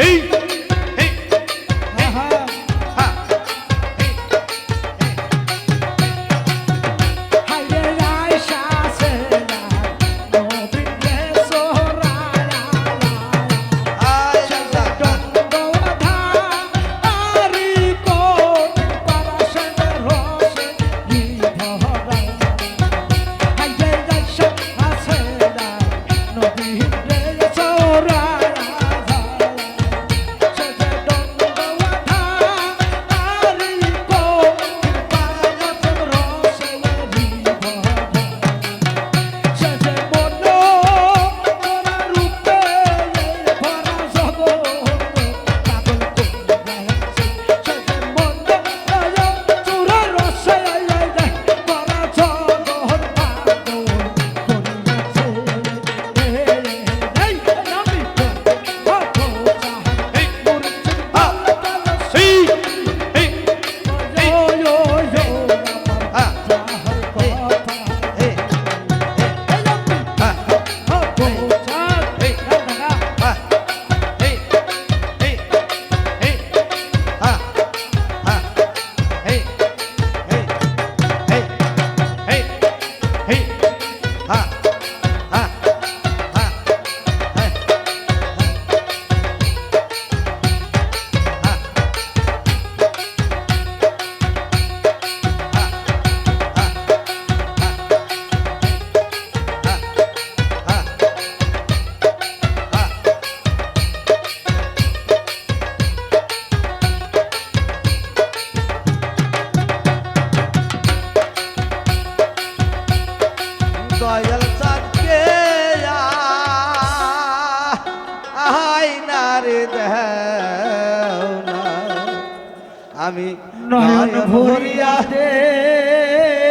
Hey! নয়ন ভরিয়া দেখি।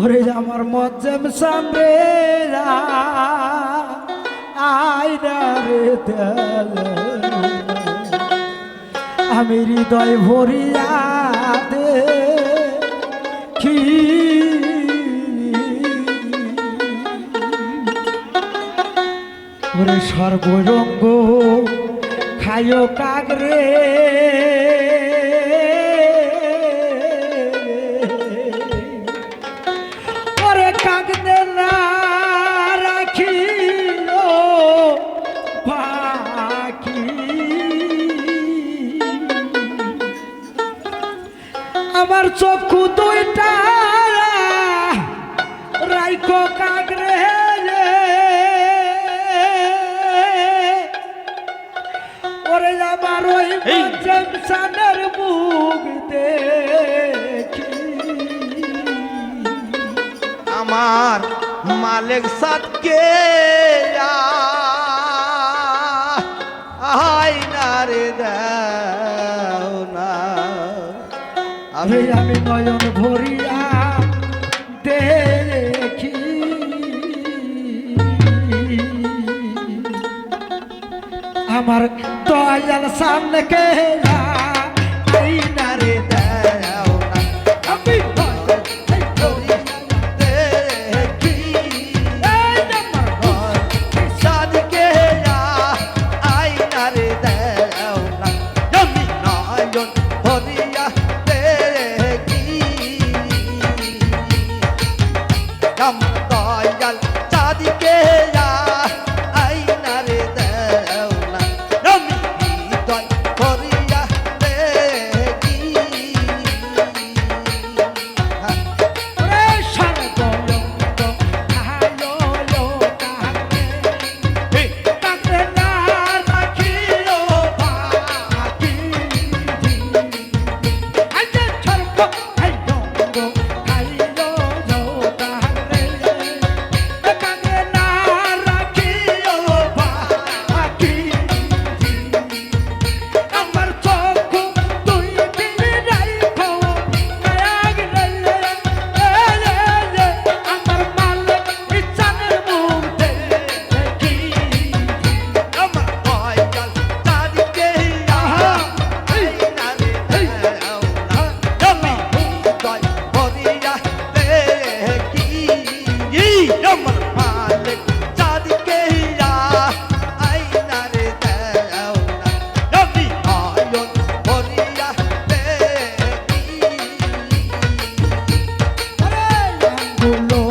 ওরে আমার মজ্জম সামনে আয়না রে আমি হৃদয় ভরিয়া দেখি। ওরে সর্বরঙ্গ খায়ো কাকরে। ওরে কাগরে আমার চক্ষু তো মালিক সাতকে আইনারে দাও না। আমি নয়ন ভরিয়া দেখি। আমার দয়াল সামনে কেলা ফুলো